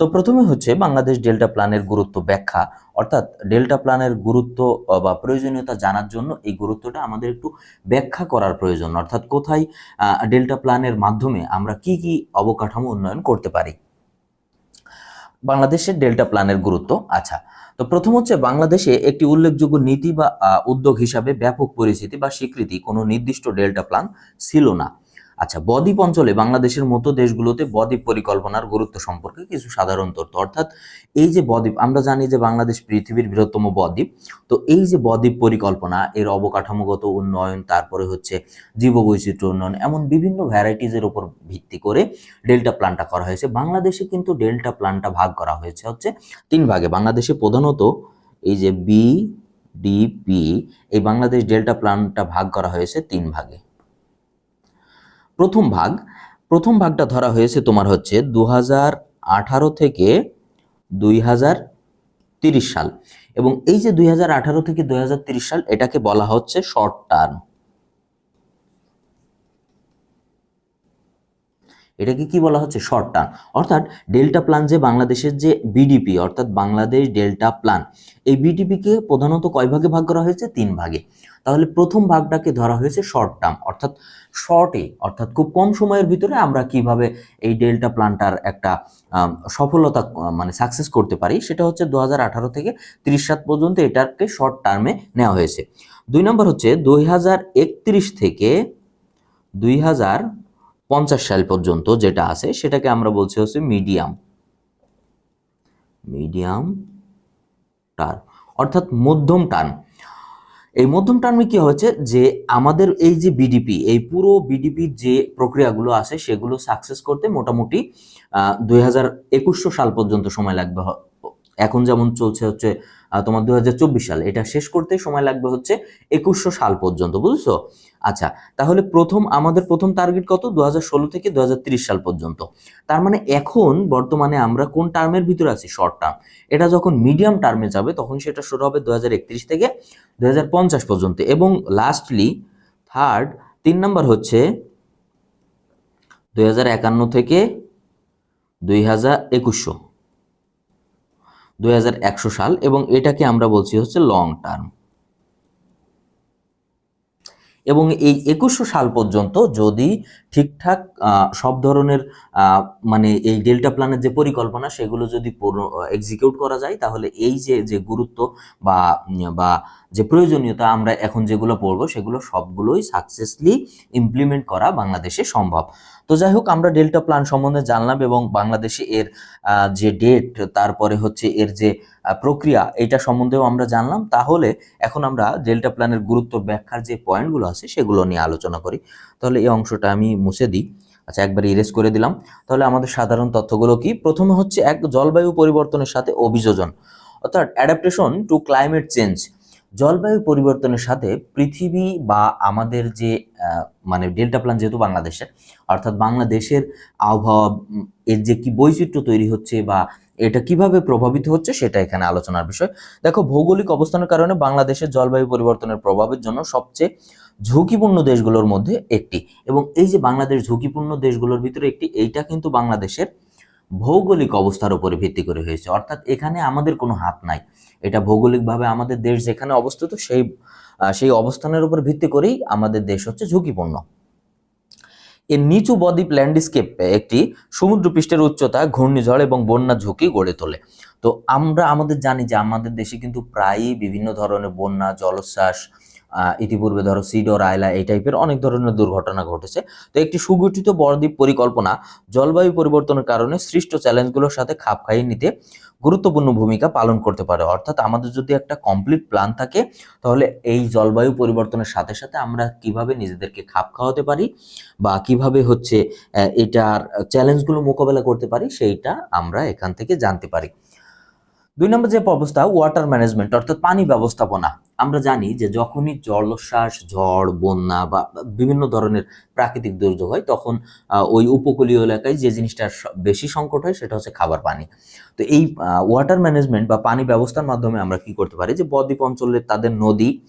তো প্রথমে হচ্ছে বাংলাদেশ ডেল্টা প্ল্যানের গুরুত্ব ব্যাখ্যা, অর্থাৎ ডেল্টা প্ল্যানের গুরুত্ব বা প্রয়োজনীয়তা জানার জন্য এই গুরুত্বটা আমাদের একটু ব্যাখ্যা করার প্রয়োজন, অর্থাৎ কোথায় ডেল্টা প্ল্যানের মাধ্যমে আমরা কি কি অবকাঠামো উন্নয়ন করতে পারি। বাংলাদেশের ডেল্টা প্ল্যানের গুরুত্ব আচ্ছা তো প্রথম হচ্ছে বাংলাদেশে একটি উল্লেখযোগ্য নীতি বা উদ্যোগ হিসাবে ব্যাপক পরিচিতি বা স্বীকৃতি কোনো নির্দিষ্ট ডেল্টা প্ল্যান ছিল না। আচ্ছা বদ্বীপ অঞ্চলে বাংলাদেশের মতো দেশগুলোতে বদ্বীপ পরিকল্পনার গুরুত্ব সম্পর্কে কিছু সাধারণ তথ্য। অর্থাৎ এই যে বদ্বীপ, আমরা জানি যে বাংলাদেশ পৃথিবীর বৃহত্তম বদ্বীপ। তো এই যে বদ্বীপ পরিকল্পনা, এর অবকাঠামোগত উন্নয়ন, তারপরে হচ্ছে জীববৈচিত্র্য উন্নয়ন, এমন বিভিন্ন ভ্যারাইটিজের উপর ভিত্তি করে ডেল্টা প্ল্যানটা করা হয়েছে। বাংলাদেশে কিন্তু ডেল্টা প্ল্যানটা ভাগ করা হয়েছে হচ্ছে তিন ভাগে। বাংলাদেশে প্রধানত এই যে বি ডিপি এই বাংলাদেশ ডেল্টা প্ল্যানটা ভাগ করা হয়েছে তিন ভাগে। প্রথম ভাগ, প্রথম ভাগটা ধরা হয়েছে তোমার হচ্ছে দু থেকে দুই সাল। এবং এই যে দুই হাজার আঠারো থেকে দুই সাল, এটাকে বলা হচ্ছে শর্ট টার্ম এটাকে কি বলা হচ্ছে? শর্ট টার্ম অর্থাৎ ডেল্টা প্ল্যান যে বাংলাদেশের যে বিডিপি অর্থাৎ বাংলাদেশ ডেল্টা প্ল্যান এই বিডিপিকে প্রধানত কয় ভাগে ভাগ করা হয়েছে? তিন ভাগে। তাহলে প্রথম ভাগটাকে ধরা হয়েছে শর্ট টার্ম অর্থাৎ শর্টে অর্থাৎ খুব কম সময়ের ভিতরে আমরা কীভাবে এই ডেল্টা প্ল্যানটার একটা সফলতা মানে সাকসেস করতে পারি, সেটা হচ্ছে দু হাজার আঠারো থেকে তিরিশ সাত পর্যন্ত এটাকে শর্ট টার্মে নেওয়া হয়েছে। দুই নম্বর হচ্ছে, দুই হাজার একত্রিশ থেকে দুই হাজার পঞ্চাশ সাল পর্যন্ত যেটা আছে সেটাকে আমরা বলছি হচ্ছে মিডিয়াম। Medium term. অর্থাৎ মধ্যম টার্ম। এই মধ্যম টার্মে কি হচ্ছে যে আমাদের এই যে বিডিপি এই পুরো বিডিপির যে প্রক্রিয়াগুলো আছে সেগুলো সাকসেস করতে মোটামুটি দুই সাল পর্যন্ত সময় লাগবে এখন যেমন চলছে হচ্ছে তোমার দু হাজার চব্বিশ সাল, এটা শেষ করতে সময় লাগবে হচ্ছে একুশশো সাল পর্যন্ত, বুঝছ? আচ্ছা তাহলে প্রথম, আমাদের প্রথম টার্গেট কত? দু হাজার ষোলো থেকে দু সাল পর্যন্ত। তার মানে এখন বর্তমানে আমরা কোন টার্মের ভিতরে আছি? শর্ট টার্ম এটা যখন মিডিয়াম টার্মে যাবে, তখন সেটা শুরু হবে দু হাজার একত্রিশ থেকে দু হাজার পঞ্চাশ পর্যন্ত। এবং লাস্টলি থার্ড তিন নাম্বার হচ্ছে দুই হাজার একান্ন থেকে দুই হাজার একুশশো। দুই হাজার একশো সাল এবং এটাকে আমরা বলছি হচ্ছে লং টার্ম এবং এই একুশশো সাল পর্যন্ত যদি ঠিকঠাক সব ধরনের মানে এই ডেল্টা প্ল্যানের যে পরিকল্পনা, সেগুলো যদি এক্সিকিউট করা যায়, তাহলে এই যে যে গুরুত্ব বা বা যে প্রয়োজনীয়তা আমরা এখন যেগুলো পড়ব, সেগুলো সবগুলোই সাকসেসলি ইমপ্লিমেন্ট করা বাংলাদেশে সম্ভব। তো যাই হোক, আমরা ডেল্টা প্ল্যান সম্বন্ধে জানলাম এবং বাংলাদেশে এর যে ডেট তারপরে হচ্ছে এর যে প্রক্রিয়া এটা সম্বন্ধেও আমরা জানলাম। তাহলে এখন আমরা ডেল্টা প্ল্যানের গুরুত্ব ব্যাখ্যার যে পয়েন্টগুলো আছে সেগুলো নিয়ে আলোচনা করি। তাহলে এই অংশটা আমি মুছে দিই। আচ্ছা একবার ইরেজ করে দিলাম। তাহলে আমাদের সাধারণ তথ্যগুলো কি? প্রথমে হচ্ছে এক জলবায়ু পরিবর্তনের সাথে অভিযোজন। অর্থাৎ অ্যাডাপ্টেশন টু ক্লাইমেট চেঞ্জ জলবায়ু পরিবর্তনের সাথে পৃথিবী বা আমাদের যে মানে ডেল্টা প্ল্যান যেহেতু বাংলাদেশের, অর্থাৎ বাংলাদেশের আবহাওয়া এর যে কি বৈচিত্র্য তৈরি হচ্ছে বা এটা কীভাবে প্রভাবিত হচ্ছে সেটা এখানে আলোচনার বিষয়। দেখো, ভৌগোলিক অবস্থানের কারণে বাংলাদেশের জলবায়ু পরিবর্তনের প্রভাবের জন্য সবচেয়ে ঝুঁকিপূর্ণ দেশগুলোর মধ্যে একটি। এবং এই যে বাংলাদেশ ঝুঁকিপূর্ণ দেশগুলোর ভিতরে একটি, এইটা কিন্তু বাংলাদেশের ভৌগোলিক অবস্থার উপরে ভিত্তি করে হয়েছে। অর্থাৎ এখানে আমাদের কোনো হাত নাই। এটা ভৌগোলিকভাবে আমাদের দেশ যেখানে অবস্থিত, সেই সেই অবস্থানের উপর ভিত্তি করেই আমাদের দেশ হচ্ছে ঝুঁকিপূর্ণ। এর নিচু বদ্বীপ ল্যান্ডস্কেপ একটি সমুদ্রপৃষ্ঠের উচ্চতা, ঘূর্ণিঝড় এবং বন্যা ঝুঁকি গড়ে তোলে। তো আমরা আমাদের জানি যে আমাদের দেশে কিন্তু প্রায়ই বিভিন্ন ধরনের বন্যা, জলোচ্ছ্বাস ইতিপূর্বে ধরো সিডর আয়লা এই টাইপের অনেক ধরনের দুর্ঘটনা ঘটেছে। তো একটি সুগঠিত বদ্বীপ পরিকল্পনা জলবায়ু পরিবর্তনের কারণে সৃষ্ট চ্যালেঞ্জগুলোর সাথে খাপ খাইয়ে নিতে গুরুত্বপূর্ণ ভূমিকা পালন করতে পারে। অর্থাৎ আমাদের যদি একটা কমপ্লিট প্ল্যান থাকে, তাহলে এই জলবায়ু পরিবর্তনের সাথে সাথে আমরা কীভাবে নিজেদেরকে খাপ খাওয়াতে পারি বা কীভাবে হচ্ছে এটার চ্যালেঞ্জগুলো মোকাবেলা করতে পারি, সেইটা আমরা এখান থেকে জানতে পারি। দুই নম্বর যে অবস্থা ওয়াটার ম্যানেজমেন্ট অর্থাৎ পানি ব্যবস্থাপনা। আমরা জানি যে যখনই জলোচ্ছ্বাস ঝড়, বন্যা বা বিভিন্ন ধরনের প্রাকৃতিক দুর্যোগ হয়, তখন ওই উপকূলীয় এলাকায় যে জিনিসটার স- বেশি সংকট হয়, সেটা হচ্ছে খাবার পানি। তো এই ওয়াটার ম্যানেজমেন্ট বা পানি ব্যবস্থার মাধ্যমে আমরা কি করতে পারি যে বদ্বীপ অঞ্চলে তাদের নদী,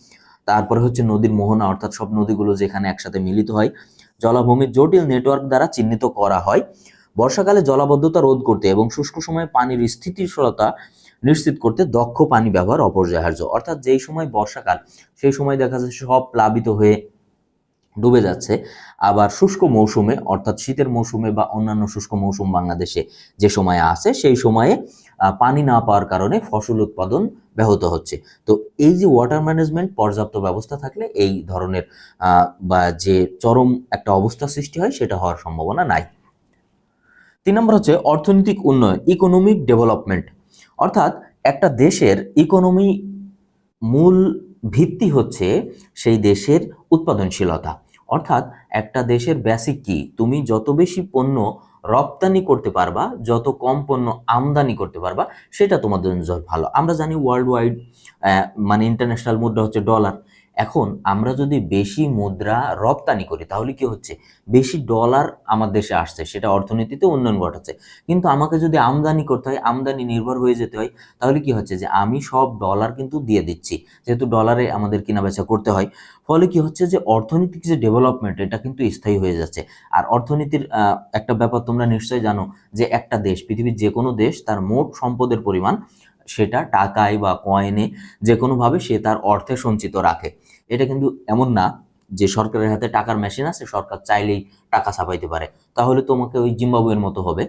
তারপরে হচ্ছে নদীর মোহনা, অর্থাৎ সব নদীগুলো যেখানে একসাথে মিলিত হয়, জলাভূমির জটিল নেটওয়ার্ক দ্বারা চিহ্নিত করা হয়। বর্ষাকালে জলাবদ্ধতা রোধ করতে এবং শুষ্ক সময়ে পানির স্থিতিশীলতা নিশ্চিত করতে দক্ষ পানি ব্যবহার অপরিহার্য অর্থাৎ যেই সময় বর্ষাকাল, সেই সময় দেখা যাচ্ছে সব প্লাবিত হয়ে ডুবে যাচ্ছে। আবার শুষ্ক মৌসুমে, অর্থাৎ শীতের মৌসুমে বা অন্যান্য শুষ্ক মৌসুম বাংলাদেশে যে সময়ে আছে, সেই সময়ে পানি না পাওয়ার কারণে ফসল উৎপাদন ব্যাহত হচ্ছে। তো এই যে ওয়াটার ম্যানেজমেন্ট পর্যাপ্ত ব্যবস্থা থাকলে এই ধরনের বা যে চরম একটা অবস্থা সৃষ্টি হয়, সেটা হওয়ার সম্ভাবনা নাই। তিন নম্বর হচ্ছে অর্থনৈতিক উন্নয়ন ইকোনমিক ডেভেলপমেন্ট অর্থাৎ একটা দেশের ইকোনমি মূল ভিত্তি হচ্ছে সেই দেশের উৎপাদনশীলতা। অর্থাৎ একটা দেশের বেসিক কি? তুমি যত বেশি পণ্য রপ্তানি করতে পারবা, যত কম পণ্য আমদানি করতে পারবা, সেটা তোমাদের জন্য ভালো। আমরা জানি ওয়ার্ল্ড ওয়াইড মানে ইন্টারন্যাশনাল মুদ্রা হচ্ছে ডলার এখন আমরা যদি বেশি মুদ্রা রপ্তানি করি, তাহলে কি হচ্ছে? বেশি ডলার আমার দেশে আসছে, সেটা অর্থনীতিতে উন্নয়ন ঘটাচ্ছে। কিন্তু আমাকে যদি আমদানি করতে হয়, আমদানি নির্ভর হয়ে যেতে হয়, তাহলে কি হচ্ছে? যে আমি সব ডলার কিন্তু দিয়ে দিচ্ছি, যেহেতু ডলারে আমাদের কেনা বেচা করতে হয়। ফলে কি হচ্ছে যে অর্থনৈতিক যে ডেভেলপমেন্ট এটা কিন্তু স্থায়ী হয়ে যাচ্ছে। আর অর্থনীতির একটা ব্যাপার তোমরা নিশ্চয়ই জানো যে একটা দেশ, পৃথিবীর যে কোনো দেশ, তার মোট সম্পদের পরিমাণ সেটা টাকায় বা কয়েনে যে কোনোভাবে সে তার অর্থে সঞ্চিত রাখে। এটা কিন্তু এমন না যে সরকারের হাতে টাকার মেশিন আছে, সরকার চাইলেই টাকা ছাপাইতে পারে। তাহলে তোমাকে ওই জিম্বাবুয়ের মতো হবে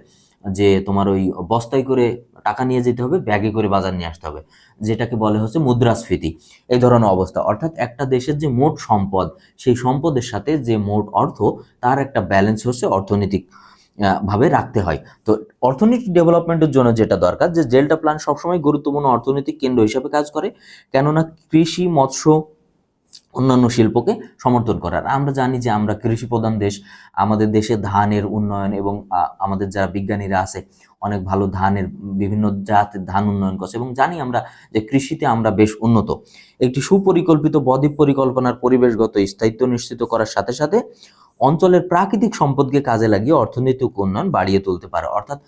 যে তোমার ওই বস্তায় করে টাকা নিয়ে যেতে হবে, ব্যাগে করে বাজার নিয়ে আসতে হবে, যেটাকে বলে হচ্ছে মুদ্রাস্ফীতি। এই ধরনের অবস্থা। অর্থাৎ একটা দেশের যে মোট সম্পদ, সেই সম্পদের সাথে যে মোট অর্থ, তার একটা ব্যালেন্স হচ্ছে অর্থনৈতিক। ভাবে রাখতে হয়। তো অর্থনৈতিক ডেভেলপমেন্টের জন্য যেটা দরকার যে ডেল্টা প্ল্যান সবসময় গুরুত্বপূর্ণ অর্থনৈতিক কেন্দ্র হিসেবে কাজ করে, কেননা কৃষি, মৎস্য, অন্যান্য শিল্পকে সমর্থন করার আমরা জানি যে আমরা কৃষি প্রধান দেশ, আমাদের দেশে ধানের উন্নয়ন এবং আমাদের যারা বিজ্ঞানীরা আছে, অনেক ভালো ধানের, বিভিন্ন জাতের ধান উন্নয়ন করছে এবং জানি আমরা যে কৃষিতে আমরা বেশ উন্নত। একটি সুপরিকল্পিত বদ্বীপ পরিকল্পনার পরিবেশগত স্থায়িত্ব নিশ্চিত করার সাথে সাথে অঞ্চলের প্রাকৃতিক সম্পদকে কাজে লাগিয়ে অর্থনৈতিক উন্নয়ন বাড়িয়ে তুলতে পারে। অর্থাৎ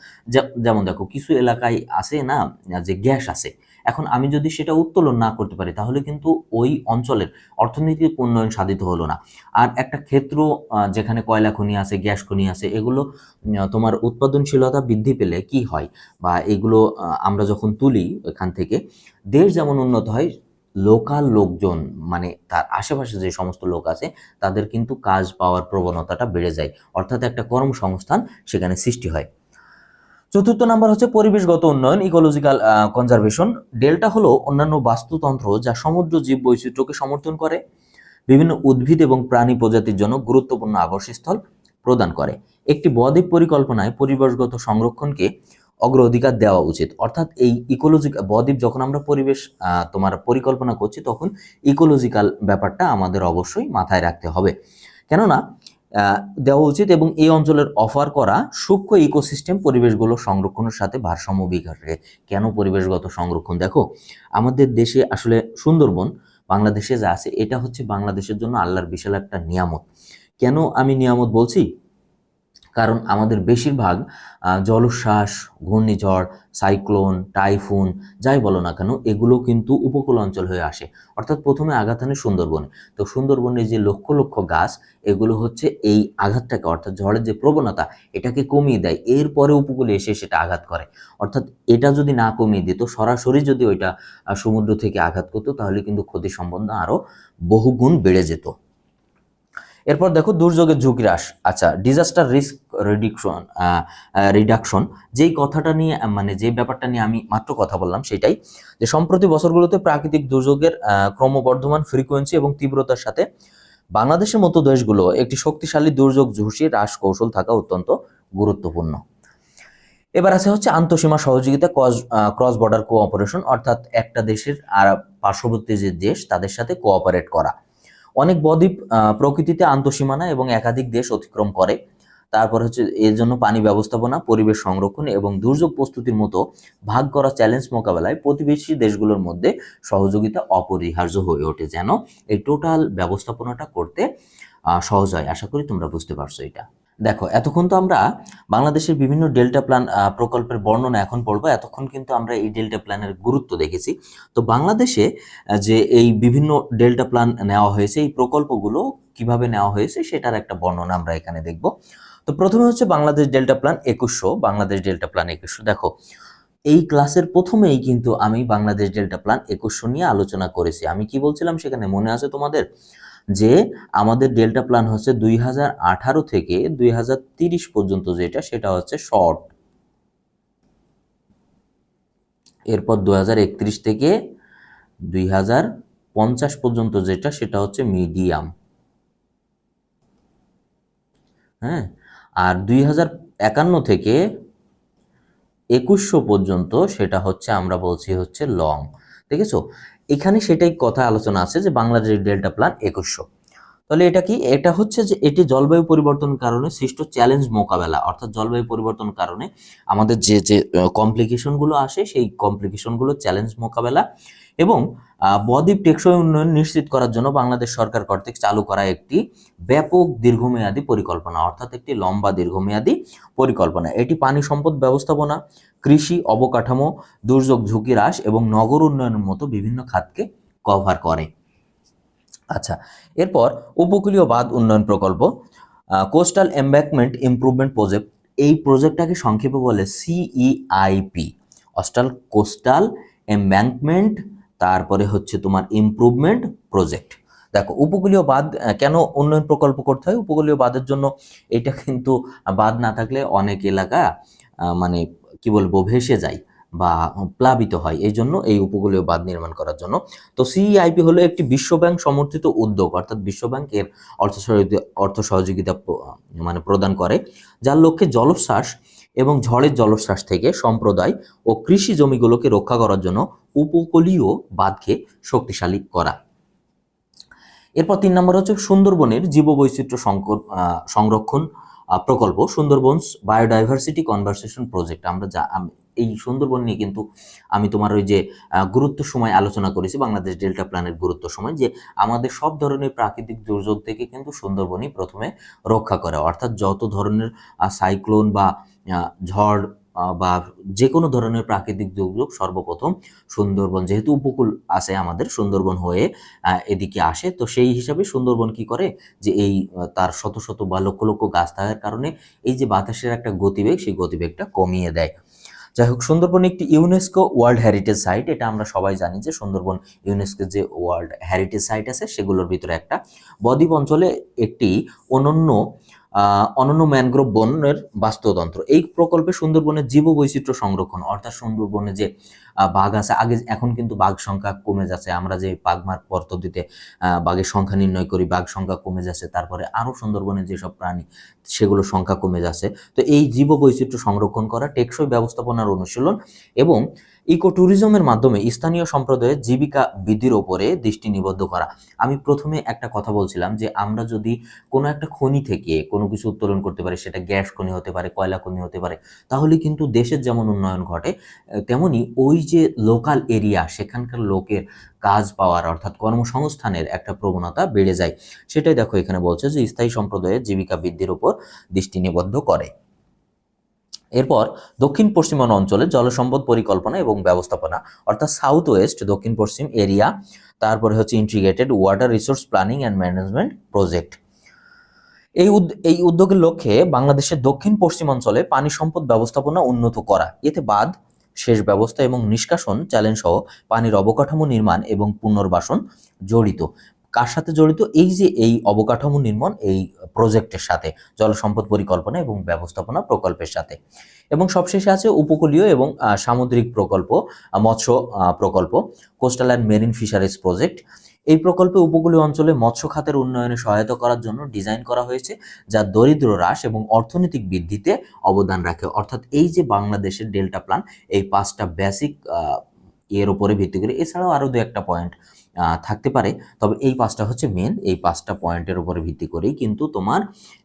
যেমন দেখো, কিছু এলাকায় আছে না, যে গ্যাস আছে, এখন আমি যদি সেটা উত্তোলন না করতে পারি, তাহলে কিন্তু ওই অঞ্চলের অর্থনৈতিক উন্নয়ন সাধিত হলো না। আর একটা ক্ষেত্র যেখানে কয়লা খনি আছে, গ্যাস খনি আছে, এগুলো তোমার উৎপাদনশীলতা বৃদ্ধি পেলে কি হয়? বা এগুলো আমরা যখন তুলি এখান থেকে, দেশ যেমন উন্নত হয় লোকাল লোকজন মানে তার আশেপাশে যে সমস্ত লোক আছে, তাদের কিন্তু কাজ পাওয়ার প্রবণতাটা বেড়ে যায়। অর্থাৎ একটা কর্মসংস্থান সেখানে সৃষ্টি হয়। চতুর্থ নাম্বার হচ্ছে পরিবেশগত উন্নয়ন ইকোলজিক্যাল কনজারভেশন ডেল্টা হলো অন্যান্য বাস্তুতন্ত্র যা সমুদ্র জীব বৈচিত্র্যকে সমর্থন করে, বিভিন্ন উদ্ভিদ এবং প্রাণী প্রজাতির জন্য গুরুত্বপূর্ণ আবাসস্থল প্রদান করে। একটি বদ্বীপ পরিকল্পনায় পরিবেশগত সংরক্ষণকে অগ্রাধিকার দেওয়া উচিত। অর্থাৎ এই ইকোলজিক্যাল বদ্বীপ যখন আমরা পরিবেশ তোমার পরিকল্পনা করছি, তখন ইকোলজিক্যাল ব্যাপারটা আমাদের অবশ্যই মাথায় রাখতে হবে। কেননা দেওয়া উচিত এবং এই অঞ্চলের অফার করা সূক্ষ্ম ইকোসিস্টেম পরিবেশগুলো সংরক্ষণের সাথে ভারসাম্য বিকাশ কেন পরিবেশগত সংরক্ষণ? দেখো, আমাদের দেশে আসলে সুন্দরবন বাংলাদেশে যা আছে, এটা হচ্ছে বাংলাদেশের জন্য আল্লাহর বিশাল একটা নিয়ামত। কেন আমি নিয়ামত বলছি? কারণ আমাদের বেশিরভাগ জলোচ্ছ্বাস, ঘূর্ণিঝড়, সাইক্লোন, টাইফুন, যাই বলো না কেন, এগুলো কিন্তু উপকূল অঞ্চল হয়ে আসে। অর্থাৎ প্রথমে আঘাত হানে সুন্দরবনে। তো সুন্দরবনে যে লক্ষ লক্ষ গাছ, এগুলো হচ্ছে এই আঘাতটাকে, অর্থাৎ ঝড়ের যে প্রবণতা, এটাকে কমিয়ে দেয়। এরপরে উপকূলে এসে সেটা আঘাত করে। অর্থাৎ এটা যদি না কমিয়ে দিত, সরাসরি যদি ওইটা সমুদ্র থেকে আঘাত করতো, তাহলে কিন্তু ক্ষতি সম্বন্ধ আরও বহুগুণ বেড়ে যেত। এরপর দেখো দুর্যোগের ঝুঁকি হ্রাস আচ্ছা ডিজাস্টার রিস্ক রিডিকশন রিডাকশন যেই কথাটা নিয়ে মানে যে ব্যাপারটা নিয়ে আমি মাত্র কথা বললাম সেটাই, যে সম্প্রতি বছরগুলোতে প্রাকৃতিক দুর্যোগের ক্রমবর্ধমান ফ্রিকোয়েন্সি এবং তীব্রতার সাথে বাংলাদেশের মতো দেশগুলো একটি শক্তিশালী দুর্যোগ ঝুঁকি হ্রাস কৌশল থাকা অত্যন্ত গুরুত্বপূর্ণ। এবার আছে হচ্ছে আন্তঃসীমা সহযোগিতা ক্রস বর্ডার কোঅপারেশন অর্থাৎ একটা দেশের আর পার্শ্ববর্তী যে দেশ, তাদের সাথে কোঅপারেট করা। অনেক বদ্বীপ প্রকৃতিতে আন্তঃসীমানা এবং একাধিক দেশ অতিক্রম করে। তারপর হচ্ছে এর জন্য পানি ব্যবস্থাপনা, পরিবেশ সংরক্ষণ এবং দুর্যোগ প্রস্তুতির মতো ভাগ করা চ্যালেঞ্জ মোকাবেলায় প্রতিবেশী দেশগুলোর মধ্যে সহযোগিতা অপরিহার্য হয়ে ওঠে যেন এই টোটাল ব্যবস্থাপনাটা করতে সহজ হয়। আশা করি তোমরা বুঝতে পারছ এটা। দেখো, এতক্ষণ তো আমরা বাংলাদেশের বিভিন্ন ডেল্টা প্ল্যান প্রকল্পের বর্ণনা এখন পড়ব, এতক্ষণ কিন্তু আমরা এই ডেল্টা প্ল্যানের গুরুত্ব দেখেছি। তো বাংলাদেশে যে এই বিভিন্ন ডেল্টা প্ল্যান নেওয়া হয়েছে, এই প্রকল্পগুলো কীভাবে নেওয়া হয়েছে সেটার একটা বর্ণনা আমরা এখানে দেখব। তো প্রথমে হচ্ছে বাংলাদেশ ডেল্টা প্ল্যান একুশশো, বাংলাদেশ ডেল্টা প্ল্যান একুশশো। দেখো, এই ক্লাসের প্রথমেই কিন্তু আমি বাংলাদেশ ডেল্টা প্ল্যান একুশশো নিয়ে আলোচনা করেছি। আমি কি বলছিলাম সেখানে মনে আছে তোমাদের? যে আমাদের ডেল্টা প্ল্যান হচ্ছে দুই হাজার আঠারো থেকে দুই হাজার তিরিশ পর্যন্ত যেটা, সেটা হচ্ছে শর্ট। এরপর দু হাজার একত্রিশ থেকে দুই হাজার পঞ্চাশ পর্যন্ত যেটা, সেটা হচ্ছে মিডিয়াম। হ্যাঁ? আর দুই হাজার একান্ন থেকে একুশশো পর্যন্ত, সেটা হচ্ছে আমরা বলছি হচ্ছে লং। দেখেছ? এখানে সেটাই কথা আলোচনা আছে যে বাংলাদেশের ডেল্টা প্ল্যান একুশশো। তাহলে এটা কি? এটা হচ্ছে যে এটি জলবায়ু পরিবর্তন কারণে সৃষ্ট চ্যালেঞ্জ মোকাবেলা। অর্থাৎ জলবায়ু পরিবর্তন কারণে আমাদের যে যে কমপ্লিকেশনগুলো আসে, সেই কমপ্লিকেশনগুলো চ্যালেঞ্জ মোকাবেলা এবং বদ্বীপ টেকসই উন্নয়ন নিশ্চিত করার জন্য বাংলাদেশ সরকার কর্তৃক চালু করা একটি ব্যাপক দীর্ঘমেয়াদী পরিকল্পনা, অর্থাৎ একটি লম্বা দীর্ঘমেয়াদী পরিকল্পনা। এটি পানি সম্পদ ব্যবস্থাপনা, কৃষি অবকাঠামো, দুর্যোগ ঝুঁকি হ্রাস এবং নগর উন্নয়নের মতো বিভিন্ন খাতকে কভার করে। আচ্ছা এরপর উপকূলীয় বাঁধ উন্নয়ন প্রকল্প কোস্টাল এম্ব্যাকমেন্ট ইমপ্রুভমেন্ট প্রজেক্ট এই প্রজেক্টটাকে সংক্ষেপে বলে সিইআইপি অস্টাল কোস্টাল এম্ব্যাঙ্কমেন্ট তারপরে হচ্ছে তোমার ইমপ্রুভমেন্ট প্রজেক্ট দেখো, উপকূলীয় বাঁধ কেন উন্নয়ন প্রকল্প করতে হয়? উপকূলীয় বাঁধের জন্য এটা কিন্তু বাঁধ না থাকলে অনেক এলাকা মানে কি বলব, ভেসে যায় বা প্লাবিত হয়। এই জন্য এই উপকূলীয় বাঁধ নির্মাণ করার জন্য। তো সিইআইপি হলো একটি বিশ্বব্যাংক সমর্থিত উদ্যোগ, অর্থাৎ বিশ্বব্যাংক এর অর্থ সহযোগিতা অর্থ সহযোগিতা মানে প্রদান করে, যার লক্ষ্যে জলোচ্ছ্বাস এবং ঝড়ের জলোচ্ছ্বাস থেকে সম্প্রদায় ও কৃষি জমিগুলোকে রক্ষা করার জন্য উপকূলীয় বাঁধকে শক্তিশালী করা। এরপর তিন নম্বর হচ্ছে সুন্দরবনের জীববৈচিত্র্য সংরক্ষণ প্রকল্প। Sundarban biodiversity conversation project. আমরা যা এই সুন্দরবন নিয়ে কিন্তু আমি তোমার ওই যে গুরুত্ব সময় আলোচনা করেছি, বাংলাদেশ ডেল্টা প্ল্যানের গুরুত্ব সময়, যে আমাদের সব ধরনের প্রাকৃতিক দুর্যোগ থেকে কিন্তু সুন্দরবনই প্রথমে রক্ষা করে। অর্থাৎ যত ধরনের সাইক্লোন বা ঝড় বা যে কোনো ধরনের প্রাকৃতিক দুর্যোগ সর্বপ্রথম সুন্দরবন, যেহেতু উপকূল আছে আমাদের, সুন্দরবন হয়ে এদিকে আসে। তো সেই হিসাবে সুন্দরবন কি করে? যে এই তার শত শত বা লক্ষ লক্ষ গাছ থাকার কারণে এই যে বাতাসের একটা গতিবেগ, সেই গতিবেগটা কমিয়ে দেয়। যাই হোক, সুন্দরবন একটি ইউনেস্কো ওয়ার্ল্ড হেরিটেজ সাইট এটা আমরা সবাই জানি যে সুন্দরবন ইউনেস্কো যে ওয়ার্ল্ড হেরিটেজ সাইট আছে, সেগুলোর ভিতরে একটা বদ্বীপ অঞ্চলে একটি অনন্য অনন্য ম্যানগ্রোভ বনের বাস্তুতন্ত্র। এই প্রকল্পে সুন্দরবনের জীববৈচিত্র্য সংরক্ষণ, অর্থাৎ সুন্দরবনে যে বাঘ আছে, আগে এখন কিন্তু বাঘ সংখ্যা কমে যাচ্ছে। আমরা যে বাঘমার পদ্ধতিতে বাঘের সংখ্যা নির্ণয় করি, বাঘ সংখ্যা কমে যাচ্ছে, তারপরে আরও সুন্দরবনের যেসব প্রাণী সেগুলোর সংখ্যা কমে যাচ্ছে। তো এই জীববৈচিত্র্য সংরক্ষণ করা টেকসই ব্যবস্থাপনার অনুশীলন এবং ইকো ট্যুরিজমের মাধ্যমে স্থানীয় সম্প্রদায়ের জীবিকা বৃদ্ধির ওপরে দৃষ্টি নিবদ্ধ করা। আমি প্রথমে একটা কথা বলছিলাম যে, আমরা যদি কোনো একটা খনি থেকে কোনো কিছু উত্তোলন করতে পারি, সেটা গ্যাস খনি হতে পারে, কয়লা খনি হতে পারে, তাহলে কিন্তু দেশের যেমন উন্নয়ন ঘটে তেমনি ওই যে লোকাল এরিয়া সেখানকার লোকের কাজ পাওয়ার অর্থাৎ কর্মসংস্থানের একটা প্রবণতা বেড়ে যায়। সেটাই দেখো এখানে বলছে যে, স্থায়ী সম্প্রদায়ের জীবিকা বৃদ্ধির উপর দৃষ্টি নিবদ্ধ করে। এরপর দক্ষিণ পশ্চিমান অঞ্চলে জলসম্পদ পরিকল্পনা এবং ব্যবস্থাপনা, অর্থাৎ সাউথ ওয়েস্ট দক্ষিণ পশ্চিম এরিয়া তারপরে হচ্ছে integrated water resource planning and management project এই এই উদ্যোগের লক্ষ্যে বাংলাদেশের দক্ষিণ পশ্চিমাঞ্চলে পানি সম্পদ ব্যবস্থাপনা উন্নত করা। এতে বাদ সেচ ব্যবস্থা এবং নিষ্কাশন চ্যালেঞ্জ সহ পানির অবকাঠামো নির্মাণ এবং পুনর্বাসন জড়িত। কার সাথে জড়িত? এই যে এই অবকাঠামো নির্মাণ, এই প্রজেক্টের সাথে জলসম্পদ পরিকল্পনা এবং ব্যবস্থাপনা প্রকল্পের সাথে। এবং সবশেষে আছে উপকূলীয় এবং সামুদ্রিক প্রকল্প মৎস্য প্রকল্প, coastal and marine fisheries project. এই প্রকল্পে উপকূলীয় অঞ্চলে মৎস্য খাতের উন্নয়নে সহায়তা করার জন্য ডিজাইন করা হয়েছে, যা দরিদ্র হ্রাস এবং অর্থনৈতিক বৃদ্ধিতে অবদান রাখে। অর্থাৎ এই যে বাংলাদেশের ডেল্টা প্ল্যান এই পাঁচটা বেসিক এর উপরে ভিত্তি করে, এছাড়াও আরও দু একটা পয়েন্ট থাকতে পারে। তবে এই পাঁচটা হচ্ছে মেন এই পাঁচটা পয়েন্টের উপরে ভিত্তি করেই কিন্তু তোমার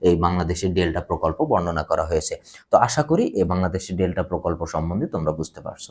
এই বাংলাদেশের ডেল্টা প্রকল্প বর্ণনা করা হয়েছে। তো আশা করি এই বাংলাদেশের ডেল্টা প্রকল্প সম্বন্ধে তোমরা বুঝতে পারছ।